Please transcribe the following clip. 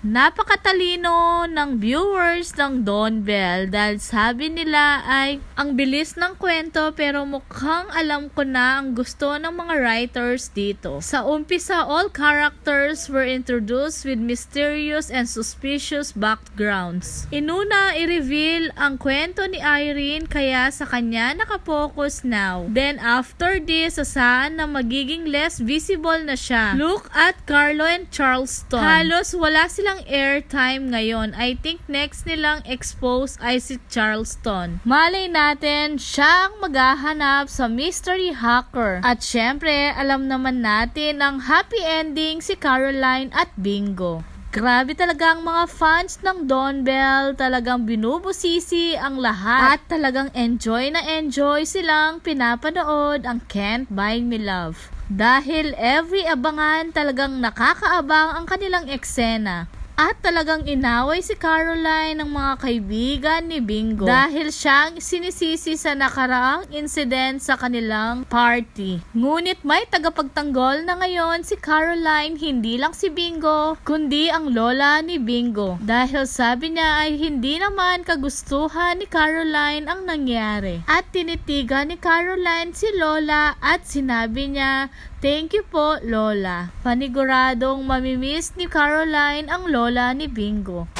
Napakatalino ng viewers ng Don Bell dahil sabi nila ay ang bilis ng kwento pero mukhang alam ko na ang gusto ng mga writers dito. Sa umpisa, all characters were introduced with mysterious and suspicious backgrounds. Inuna, i-reveal ang kwento ni Irene kaya sa kanya nakapokus now. Then after this, sasaan na magiging less visible na siya. Look at Carlo and Charleston. Halos wala silang airtime ngayon. I think next nilang expose ay si Charleston. Malay natin, siya ang maghahanap sa mystery hacker. At syempre, alam naman natin ang happy ending si Caroline at Bingo. Grabe talaga ang mga fans ng Don Bell. Talagang binubusisi ang lahat. At talagang enjoy na enjoy silang pinapanood ang Can't Buy Me Love. Dahil every abangan talagang nakakaabang ang kanilang eksena. At talagang inaway si Caroline ng mga kaibigan ni Bingo dahil siyang sinisisi sa nakaraang incident sa kanilang party. Ngunit may tagapagtanggol na ngayon si Caroline hindi lang si Bingo kundi ang lola ni Bingo dahil sabi niya ay hindi naman kagustuhan ni Caroline ang nangyari. At tinitigan ni Caroline si Lola at sinabi niya Thank you po, Lola. Paniguradong mamimiss ni Caroline ang lola ni Bingo.